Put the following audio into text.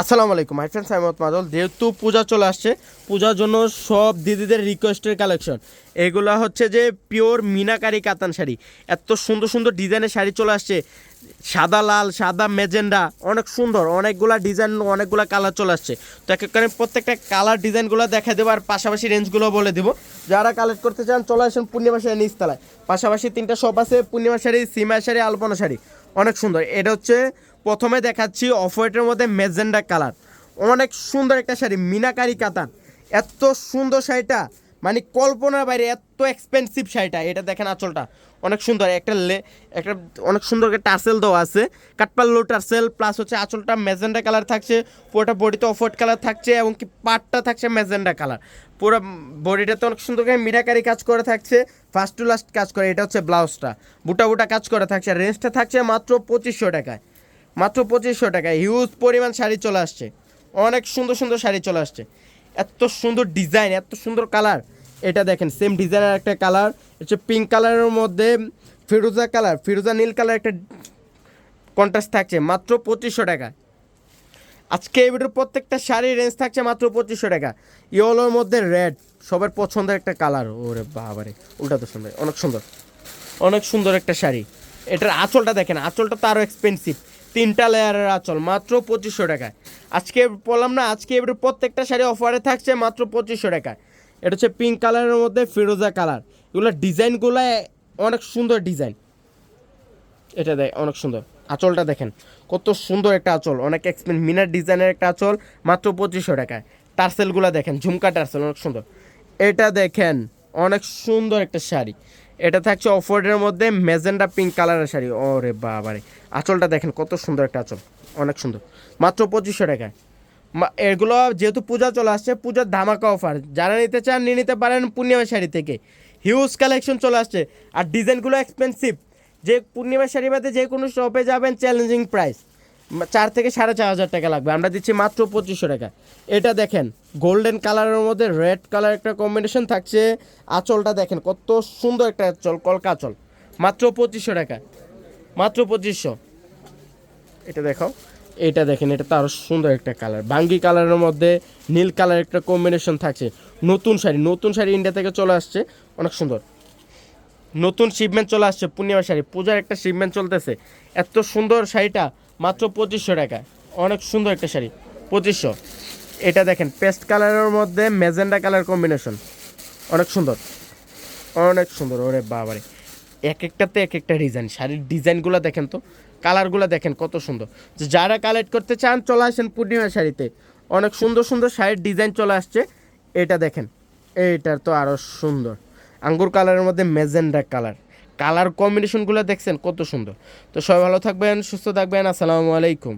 আসসালামু আলাইকুম my friends আমি মাদল। যেহেতু পূজা চলে আসছে, পূজার জন্য সব দিদিদের রিকোয়েস্টের কালেকশন এগুলো হচ্ছে যে পিওর মিনাকারি কাতান শাড়ি। এত সুন্দর সুন্দর ডিজাইনের শাড়ি চলে আসছে। সাদা লাল, সাদা মেজেন্ডা অনেক সুন্দর, অনেকগুলা ডিজাইন অনেকগুলা কালার চলে আসছে। তো এক এক প্রত্যেকটা কালার ডিজাইনগুলো দেখা দেবো, আর পাশাপাশি রেঞ্জগুলো বলে দেবো। যারা কালেক্ট করতে চান, চলে আসেন পূর্ণিমা শাড়ি নিচতলায়। পাশাপাশি তিনটা শপ আছে, পূর্ণিমা শাড়ি, সিমা শাড়ি, আলপনা শাড়ি। অনেক সুন্দর। এটা হচ্ছে প্রথমে দেখাচ্ছি অফ হোয়াইটের মধ্যে মেজেন্ডা কালার। অনেক সুন্দর একটা শাড়ি, মিনাকারি কাতান। এত সুন্দর শাড়িটা মানে কল্পনার বাইরে এত এক্সপেন্সিভ শাড়িটা। এটা দেখেন আঁচলটা। অনেক সুন্দর, একটা লে, একটা অনেক সুন্দর একটা টার্সেল দেওয়া আছে। কাটপাল্লো টার্সেল প্লাস হচ্ছে আঁচলটা মেজেন্ডা কালার থাকছে। পুরোটা বডিতে অফ হোয়াইট কালার থাকছে এবং কি পাটটা থাকছে মেজেন্ডা কালার। পুরো বডিটাতে অনেক সুন্দর করে মিরাকারি কাজ করে থাকছে। ফার্স্ট টু লাস্ট কাজ করে, এটা হচ্ছে ব্লাউজটা। বুটা বুটা কাজ করে থাকছে। রেঞ্জটা থাকছে মাত্র পঁচিশশো টাকায়। মাত্র পঁচিশশো টাকায়। হিউজ পরিমাণ শাড়ি চলে আসছে। অনেক সুন্দর সুন্দর শাড়ি চলে আসছে। এত সুন্দর ডিজাইন এত সুন্দর কালার এটা দেখেন সেম ডিজাইনের একটা কালার হচ্ছে পিঙ্ক কালারের মধ্যে ফিরোজা কালার ফিরোজা নীল কালার একটা কন্ট্রাস্ট থাকছে, মাত্র পঁচিশশো টাকা। আজকে এই ভিডিওর প্রত্যেকটা শাড়ির রেঞ্জ থাকছে মাত্র পঁচিশশো টাকা। ইয়েলোর মধ্যে রেড সবার পছন্দের একটা কালার ওরে বাবারে, উল্টা তো সুন্দর। অনেক সুন্দর। অনেক সুন্দর একটা শাড়ি। এটার আঁচলটা দেখেন, আঁচলটা তো আরও এক্সপেন্সিভ তিনটা লেয়ারের আঁচল, মাত্র পঁচিশশো টাকায়। আজকে বললাম না, আজকে এবার প্রত্যেকটা শাড়ি অফারে থাকছে মাত্র পঁচিশশো টাকায়। এটা হচ্ছে পিঙ্ক কালারের মধ্যে ফিরোজা কালার এগুলো ডিজাইনগুলো অনেক সুন্দর ডিজাইন এটা দেয় অনেক সুন্দর। আঁচলটা দেখেন, কত সুন্দর একটা আঁচল। অনেক এক্সপেন্স মিনার ডিজাইনের একটা আঁচল, মাত্র পঁচিশশো টাকায়। টার্সেলগুলো দেখেন, ঝুমকা টার্সেল, অনেক সুন্দর। এটা দেখেন, অনেক সুন্দর একটা শাড়ি। এটা থাকছে অফোর্ডের মধ্যে মেজেন্ডা পিঙ্ক কালারের শাড়ি। ওরে বাবারে। আঁচলটা দেখেন, কত সুন্দর একটা আঁচল। অনেক সুন্দর। মাত্র পঁচিশশো টাকায়। এগুলো যেহেতু পূজা চলে আসছে, পূজার ধামাকা অফার যারা নিতে চান, নিয়ে নিতে পারেন পূর্ণিমা শাড়ি থেকে। হিউজ কালেকশন চলে আসছে। আর ডিজাইনগুলো এক্সপেন্সিভ যে পূর্ণিমা শাড়ি বাদে যে কোনো শপে যাবেন চ্যালেঞ্জিং প্রাইস চার থেকে সাড়ে চার হাজার টাকা লাগবে। আমরা দিচ্ছি মাত্র পঁচিশশো টাকা। এটা দেখেন গোল্ডেন কালারের মধ্যে রেড কালার একটা কম্বিনেশন থাকছে। আঁচলটা দেখেন, কত সুন্দর একটা আঁচল, কলকা আঁচল। মাত্র পঁচিশশো টাকা। মাত্র পঁচিশশো। এটা দেখো, এটা দেখেন, এটা তো আরও সুন্দর একটা কালার বাঙ্গি কালারের মধ্যে নীল কালার একটা কম্বিনেশন থাকছে। নতুন শাড়ি নতুন শাড়ি ইন্ডিয়া থেকে চলে আসছে। অনেক সুন্দর। নতুন শিপমেন্ট চলে আসছে, পূর্ণিমা শাড়ি। পূজার একটা শিপমেন্ট চলতেছে। এত সুন্দর শাড়িটা মাত্র পঁচিশশো টাকা। অনেক সুন্দর একটা শাড়ি। পঁচিশশো। এটা দেখেন, পেস্ট কালারের মধ্যে মেজেন্ডা কালার কম্বিনেশন। অনেক সুন্দর। অনেক সুন্দর, ওরে বাবারে। এক একটাতে এক একটা ডিজাইন। শাড়ির ডিজাইনগুলো দেখেন তো, কালারগুলো দেখেন কত সুন্দর। যে যারা কালেক্ট করতে চান, চলে আসেন পূর্ণিমা শাড়িতে। অনেক সুন্দর সুন্দর শাড়ির ডিজাইন চলে আসছে। এটা দেখেন, এইটার তো আরও সুন্দর। আঙ্গুর কালারের মধ্যে মেজেন্ডা কালার। কালার কম্বিনেশনগুলো দেখছেন কত সুন্দর। তো সবাই ভালো থাকবেন সুস্থ থাকবেন আসসালামু আলাইকুম।